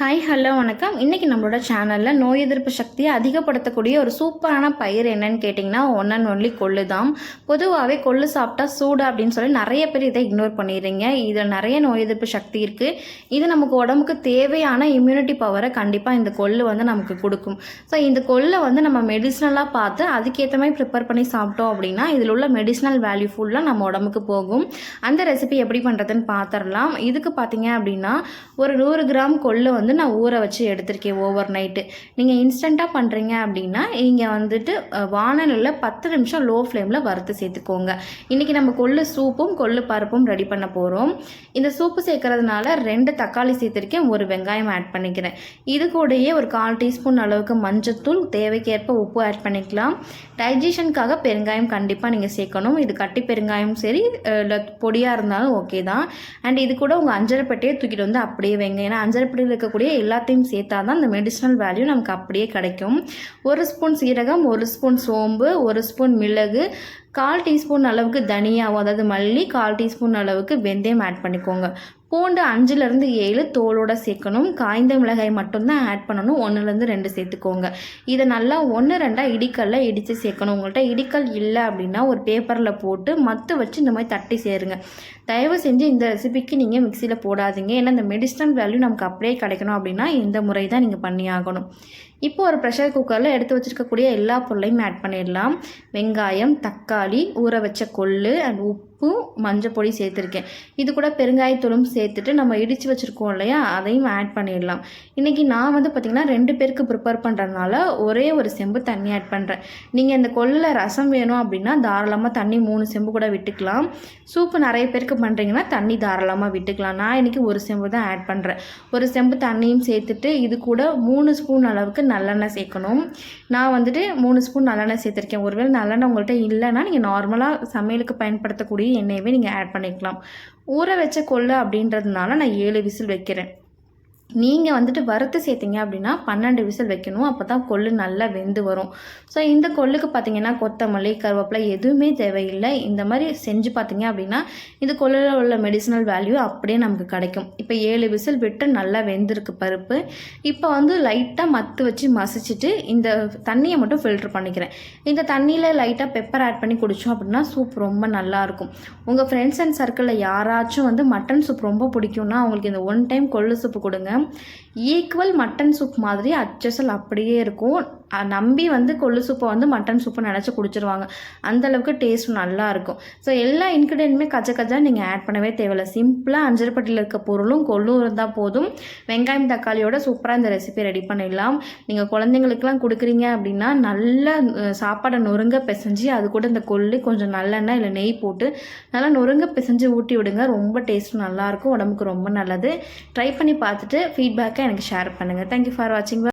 Hi hello வணக்கம். இன்றைக்கி நம்மளோட சேனலில் நோய் எதிர்ப்பு சக்தியை அதிகப்படுத்தக்கூடிய ஒரு சூப்பரான பயிர் என்னன்னு கேட்டிங்கன்னா ஒன் அண்ட் ஒன்லி கொள்ளு தான் பொதுவாகவே கொள்ளு சாப்பிட்டா சூடு அப்படின்னு சொல்லி நிறைய பேர் இதை இக்னோர் பண்ணிடுறீங்க. இதில் நிறைய நோய் எதிர்ப்பு சக்தி இருக்குது இது நமக்கு உடம்புக்கு தேவையான இம்யூனிட்டி பவரை கண்டிப்பாக இந்த கொள்ளு வந்து நமக்கு கொடுக்கும். ஸோ இந்த கொள்ளை வந்து நம்ம மெடிசனலாக பார்த்து அதுக்கேற்ற மாதிரி ப்ரிப்பேர் பண்ணி சாப்பிட்டோம் அப்படின்னா இதில் உள்ள மெடிசனல் வேல்யூ ஃபுல்லாக நம்ம உடம்புக்கு போகும். அந்த ரெசிபி எப்படி பண்ணுறதுன்னு பார்த்துடலாம் இதுக்கு பார்த்தீங்க அப்படின்னா ஒரு நூறு கிராம் கொள்ளு வந்து நான் ஊற வச்சு எடுத்திருக்கேன் ஓவர் நைட்டு நீங்கள் இன்ஸ்டண்ட்டாக பண்ணுறீங்க அப்படின்னா நீங்கள் வந்துட்டு வானலில் பத்து நிமிஷம் லோ ஃப்ளேமில் வறுத்து சேர்த்துக்கோங்க. இன்றைக்கி நம்ம கொள்ளு சூப்பும் கொள்ளு பருப்பும் ரெடி பண்ண போகிறோம் இந்த சூப்பு சேர்க்கறதுனால ரெண்டு தக்காளி சேர்த்துருக்கேன் ஒரு வெங்காயம் ஆட் பண்ணிக்கிறேன். இது கூடயே ஒரு கால் டீஸ்பூன் அளவுக்கு மஞ்சத்தூள் தேவைக்கேற்ப உப்பு ஆட் பண்ணிக்கலாம். டைஜஷனுக்காக பெருங்காயம் கண்டிப்பாக நீங்கள் சேர்க்கணும். இது கட்டி பெருங்காயம் சரி இல்லை பொடியாக இருந்தாலும் ஓகே தான். அண்ட் இது கூட உங்கள் அஞ்சரைப்பட்டையே தூக்கிட்டு வந்து அப்படியே வைங்க. ஏன்னா அஞ்சரைப்பட்டியில் இருக்கக்கூடிய எல்லாத்தையும் சேர்த்தா தான் அந்த மெடிசனல் வேல்யூ நமக்கு அப்படியே கிடைக்கும். ஒரு ஸ்பூன் சீரகம் ஒரு ஸ்பூன் சோம்பு ஒரு ஸ்பூன் மிளகு கால் டீஸ்பூன் அளவுக்கு தனியாவும் அதாவது மல்லி கால் டீஸ்பூன் அளவுக்கு வெந்தயம் ஆட் பண்ணிக்கோங்க. பூண்டு அஞ்சுலேருந்து ஏழு தோலோட சேர்க்கணும். காய்ந்த மிளகாய் மட்டும்தான் ஆட் பண்ணணும். ஒன்றுலேருந்து ரெண்டு சேர்த்துக்கோங்க. இதை நல்லா ஒன்று ரெண்டாக இடிக்கல்ல இடித்து சேர்க்கணும். உங்கள்கிட்ட இடிக்கல் இல்லை அப்படின்னா ஒரு பேப்பரில் போட்டு மத்து வச்சு இந்த மாதிரி தட்டி சேருங்க. தயவு செஞ்சு இந்த ரெசிபிக்கு நீங்கள் மிக்சியில் போடாதீங்க. ஏன்னா இந்த மெடிசன் வேல்யூ நமக்கு அப்படியே கிடைக்கணும் அப்படின்னா இந்த முறை தான் நீங்கள் பண்ணி ஆகணும். இப்போ ஒரு ப்ரெஷர் குக்கரில் எடுத்து வச்சுருக்கக்கூடிய எல்லா பொருளையும் ஆட் பண்ணிடலாம். வெங்காயம் தக்காளி ஊற வச்ச கொள்ளு அண்ட் உப்பு மஞ்சள் பொடி சேர்த்துருக்கேன். இது கூட பெருங்காயத்தூளும் சேர்த்துட்டு நம்ம இடித்து வச்சுருக்கோம் இல்லையா? அதையும் ஆட் பண்ணிடலாம். இன்றைக்கி நான் வந்து பார்த்திங்கன்னா ரெண்டு பேருக்கு ப்ரிப்பேர் பண்ணுறதுனால ஒரே ஒரு செம்பு தண்ணி ஆட் பண்ணுறேன் நீங்கள் இந்த கொள்ளில் ரசம் வேணும் அப்படின்னா தாராளமாக தண்ணி மூணு செம்பு கூட விட்டுக்கலாம். சூப்பு நிறைய பேருக்கு பண்ணுறீங்கன்னா தண்ணி தாராளமாக விட்டுக்கலாம். நான் இன்றைக்கி ஒரு செம்பு தான் ஆட் பண்ணுறேன் ஒரு செம்பு தண்ணியும் சேர்த்துட்டு இது கூட மூணு ஸ்பூன் அளவுக்கு நல்லெண்ணெய் சேர்க்கணும். நான் வந்துட்டு மூணு ஸ்பூன் நல்லெண்ணெய் சேர்த்துருக்கேன். ஒருவேளை நல்லெண்ணெய் உங்கள்கிட்ட இல்லைன்னா நீங்கள் நார்மலாக சமையலுக்கு பயன்படுத்தக்கூடிய எண்ணெயவே நீங்கள் ஆட் பண்ணிக்கலாம். ஊற வச்ச கொள்ளு அப்படின்றதுனால நான் ஏழு விசில் வைக்கிறேன். நீங்கள் வந்துட்டு வறுத்து சேர்த்தீங்க அப்படின்னா பன்னெண்டு விசில் வைக்கணும். அப்போ தான் கொள்ளு நல்லா வெந்து வரும். ஸோ இந்த கொள்ளுக்கு பார்த்தீங்கன்னா கொத்தமல்லி கருவேப்பிலை எதுவுமே தேவையில்லை. இந்த மாதிரி செஞ்சு பார்த்தீங்க அப்படின்னா இந்த கொள்ளில் உள்ள மெடிசனல் வேல்யூ அப்படியே நமக்கு கிடைக்கும். இப்போ ஏழு விசில் விட்டு நல்லா வெந்திருக்கு பருப்பு. இப்போ வந்து லைட்டாக மத்து வச்சு மசிச்சுட்டு இந்த தண்ணியை மட்டும் ஃபில்டர் பண்ணிக்கிறேன். இந்த தண்ணியில் லைட்டாக பெப்பர் ஆட் பண்ணி குடித்தோம் அப்படின்னா சூப் ரொம்ப நல்லாயிருக்கும் உங்கள் ஃப்ரெண்ட்ஸ் அண்ட் சர்க்கிளில் யாராச்சும் வந்து மட்டன் சூப் ரொம்ப பிடிக்கும்னா அவங்களுக்கு இந்த ஒன் டைம் கொள்ளு சூப்பு கொடுங்க. ஈக்குவல் மட்டன் சூப் மாதிரி அச்சசல் அப்படியே இருக்கும். நம்பி வந்து கொள்ளு சூப்பை வந்து மட்டன் சூப்பை நினச்சி குடிச்சிருவாங்க. அந்தளவுக்கு டேஸ்ட் நல்லாயிருக்கும் ஸோ எல்லா இன்க்ரீடியன்ட்டுமே கச்ச கச்சா நீங்கள் ஆட் பண்ணவே தேவையில்ல. சிம்பிளாக அஞ்சரைப்பட்டியில் இருக்க பொருளும் கொள்ளும் இருந்தால் போதும். வெங்காயம் தக்காளியோட சூப்பராக இந்த ரெசிபி ரெடி பண்ணிடலாம். நீங்கள் குழந்தைங்களுக்குலாம் கொடுக்குறீங்க அப்படின்னா நல்லா சாப்பாடை நொறுங்க பிசைஞ்சு அது கூட இந்த கொள்ளு கொஞ்சம் நல்லெண்ணெய் இல்லை நெய் போட்டு நல்லா நொறுங்க பிசைஞ்சு ஊட்டி விடுங்க. ரொம்ப டேஸ்ட் நல்லாயிருக்கும் உடம்புக்கு ரொம்ப நல்லது. ட்ரை பண்ணி பார்த்துட்டு ஃபீட்பேக்கை எனக்கு ஷேர் பண்ணுங்கள் தேங்க்யூ ஃபார் வாட்சிங்